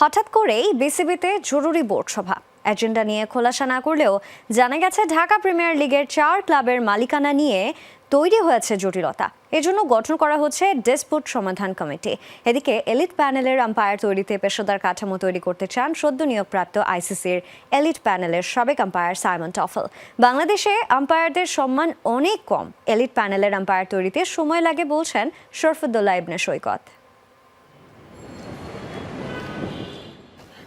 হঠাৎ করেই বিসিবিতে জরুরি বোর্ড সভা। এজেন্ডা নিয়ে খোলাসা না করলেও জানা গেছে ঢাকা প্রিমিয়ার লিগের চার ক্লাবের মালিকানা নিয়ে তৈরি হয়েছে জটিলতা। এজন্য গঠন করা হচ্ছে ডিসপুট সমাধান কমিটি। এদিকে এলিট প্যানেলের আম্পায়ার তৈরিতে পেশাদার কাঠামো তৈরি করতে চান সদ্য নিয়োগপ্রাপ্ত আইসিসির এলিট প্যানেলের সাবেক আম্পায়ার সাইমন টফল। বাংলাদেশে আম্পায়ারদের সম্মান অনেক কম। এলিট প্যানেলের আম্পায়ার তৈরিতে সময় লাগে বলছেন শরফুদ্দোল্লাহ ইবনে সৈকত।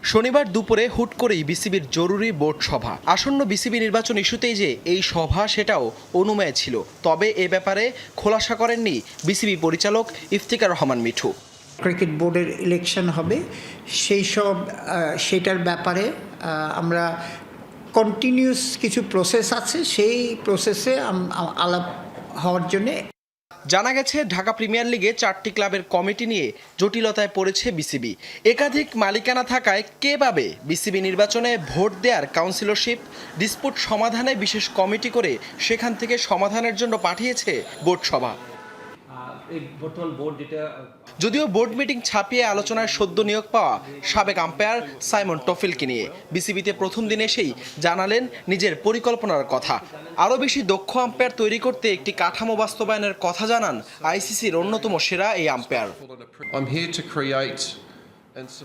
শনিবার দুপুরে হুট করেই বিসিবির জরুরি বোর্ড সভা। আসন্ন বিসিবি নির্বাচন ইস্যুতেই যে এই সভা, সেটাও অনুমেয় ছিল। তবে এ ব্যাপারে খোলাসা করেননি বিসিবি পরিচালক ইফতিকার রহমান মিঠু। ক্রিকেট বোর্ডের ইলেকশন হবে। সেই সব সেটার ব্যাপারে আমরা কন্টিনিউস কিছু প্রসেস আছে। সেই প্রসেসে আলাপ হওয়ার জন্যে জানা গেছে, ঢাকা প্রিমিয়ার লিগে চারটি ক্লাবের কমিটি নিয়ে জটিলতায় পড়েছে বিসিবি। একাধিক মালিকানা থাকায় কে পাবে বিসিবি নির্বাচনে ভোট দেওয়ার কাউন্সিলরশিপ ডিসপুট সমাধানে বিশেষ কমিটি করে সেখান থেকে সমাধানের জন্য পাঠিয়েছে বোর্ড সভা। বর্তমান বোর্ড যেটা যদিও বোর্ড মিটিং ছাপিয়ে আলোচনায় সদ্য নিয়োগ পাওয়া সাবেক আম্পায়ার সাইমন টফিলকে নিয়ে। বিসিবিতে প্রথম দিন এসেই জানালেন নিজের পরিকল্পনার কথা। আরও বেশি দক্ষ আম্পায়ার তৈরি করতে একটি কাঠামো বাস্তবায়নের কথা জানান আইসিসির অন্যতম সেরা এই আম্পায়ার।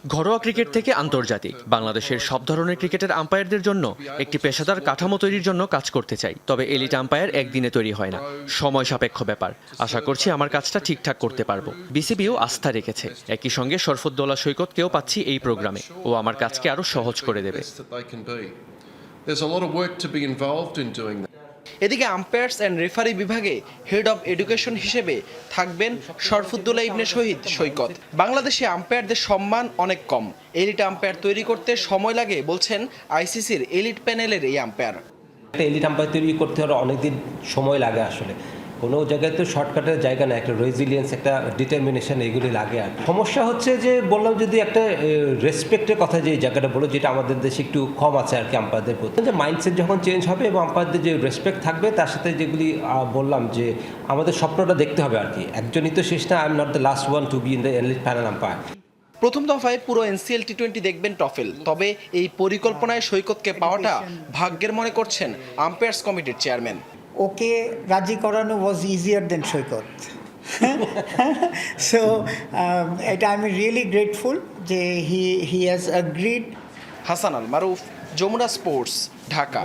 ঘরোয়া ক্রিকেট থেকে আন্তর্জাতিক। বাংলাদেশের সব ধরনের ক্রিকেটের আম্পায়ারদের জন্য একটি পেশাদার কাঠামো তৈরির জন্য কাজ করতে চাই, তবে এলিট আম্পায়ার একদিনে তৈরি হয় না। সময় সাপেক্ষ ব্যাপার। আশা করছি আমার কাজটা ঠিকঠাক করতে পারব। বিসিবিও আস্থা রেখেছে। একই সঙ্গে শরফুদ্দোল্লা সৈকতকেও পাচ্ছি এই প্রোগ্রামে। ও আমার কাজকে আরও সহজ করে দেবে. There's a lot of work to be involved in doing that. এদিকে আম্পায়ার্স অ্যান্ড রেফারি বিভাগে হেড অব এডুকেশন হিসেবে থাকবেন শরফুদ্দোল্লা ইবনে শহীদ সৈকত। বাংলাদেশে আম্পায়ারদের সম্মান অনেক কম। এলিট আম্পায়ার তৈরি করতে সময় লাগে বলছেন আইসিসির এলিট প্যানেলের এই আম্পায়ার এলিট আম্পায়ার তৈরি করতে হলে অনেকদিন সময় লাগে আসলে। কোনো জায়গায় তো শর্টকাটের জায়গা না একটা রেজিলিয়েন্স একটা ডিটারমিনেশন এগুলি লাগে আর সমস্যা হচ্ছে যে, বললাম যদি একটা রেসপেক্টের কথা যে জায়গাটা বলো, যেটা আমাদের দেশে একটু কম আছে আর কি আম্পায়ারদের প্রতি। যে মাইন্ডসেট যখন চেঞ্জ হবে এবং আম্পায়ারদের যে রেসপেক্ট থাকবে, তার সাথে যেগুলি বললাম যে, আমাদের স্বপ্নটা দেখতে হবে আর কি। একজনই তো শেষ না I am not the last one to be in the elite panel umpire প্রথম দফায় পুরো এনসিএল টি টোয়েন্টি দেখবেন টফেল। তবে এই পরিকল্পনায় সৈকতকে পাওয়াটা ভাগ্যের মনে করছেন আম্পায়ার্স কমিটির চেয়ারম্যান ওকে রাজি করানো was easier then Saikat. So এটা আমি রিয়েলি গ্রেটফুল যে he he has agreed Hasan Al Maruf, Jamuna sports Dhaka.